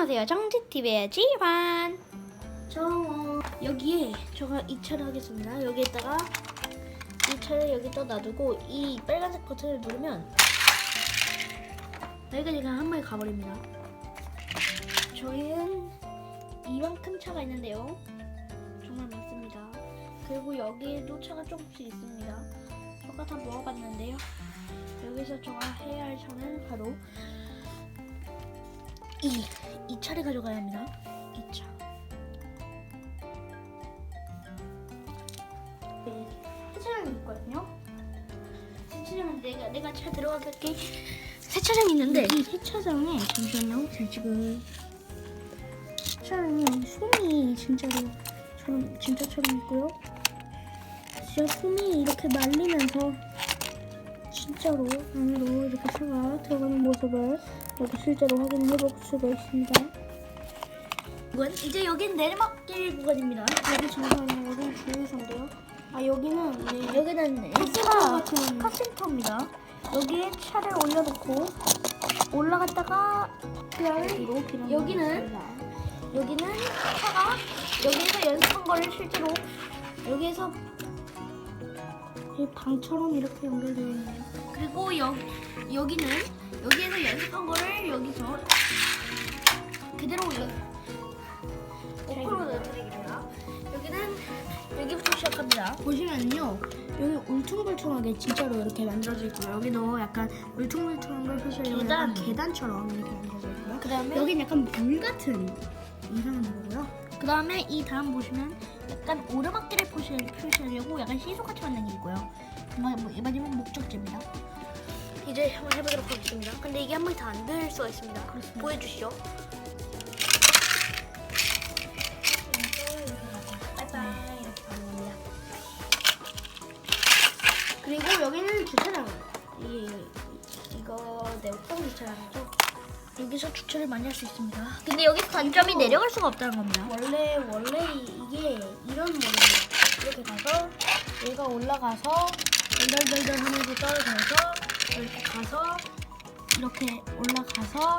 안녕하세요. 정지TV의 지환. 저 어, 여기에 제가 이 차를 하겠습니다. 여기에다가 이 차를 여기다 놔두고 이 빨간색 버튼을 누르면 여기까지 한 번에 가버립니다. 저희는 이만큼 차가 있는데요. 정말 많습니다. 그리고 여기에도 차가 조금씩 있습니다. 저가 다 모아봤는데요. 여기서 제가 해야 할 차는 바로 이, 이 차를 가져가야 합니다. 이 차. 네, 세차장이 있거든요. 세차장은 내가, 내가 차 들어가게 세차장이 있는데 이 세차장에 잠시만요. 저 지금 세차장에 솜이 진짜로 처럼 진짜처럼 있고요. 진짜 솜이 이렇게 말리면서 진짜로 안으로 이렇게 차가 들어가는 모습을 여기 실제로 확인해 볼 수가 있습니다. 이건 이제 여긴 내리막길 구간입니다. 여기 잠깐만요. 여기는 주유소인데요. 아 여기는 네, 여기는 차 카센터입니다. 여기에 차를 올려놓고 올라갔다가 그냥 여기는 여기는 차가 여기에서 연습한 거를 실제로 여기에서 이 방처럼 이렇게 연결되어 있네요. 그리고 여, 여기는 여기에서 연습한 거를 여기서 그대로 여, 거꾸로 넣어드립니다. 여기는 여기부터 시작합니다. 보시면요. 여기 울퉁불퉁하게 진짜로 이렇게 만들어져 있고요. 여기도 약간 울퉁불퉁한 걸 표시하려고 약간 계단처럼 이렇게 만들어져 있고요. 그다음에 여긴 약간 물 같은 이상한 거고요. 그 다음에 이 다음 보시면 약간 오르막길을 표시, 표시하려고 약간 시소같이 만든 게 있고요. 마- 뭐, 마지막 목적지입니다. 이제 한번 해보도록 하겠습니다. 근데 이게 한 번에 다 안 될 수가 있습니다. 보여주시죠. 빠이빠이 이렇게 가는 겁니다. 그리고 여기는 주차장. 이 이거 내 옥상 주차장이죠. 여기서 주차를 많이 할 수 있습니다. 근데 여기서 단점이 내려갈 수가 없다는 겁니다. 원래 원래 이게 이런 모델이에요. 이렇게 가서 얘가 올라가서 덜덜덜덜 하면서 떨어져서 이렇게 가서 이렇게 올라가서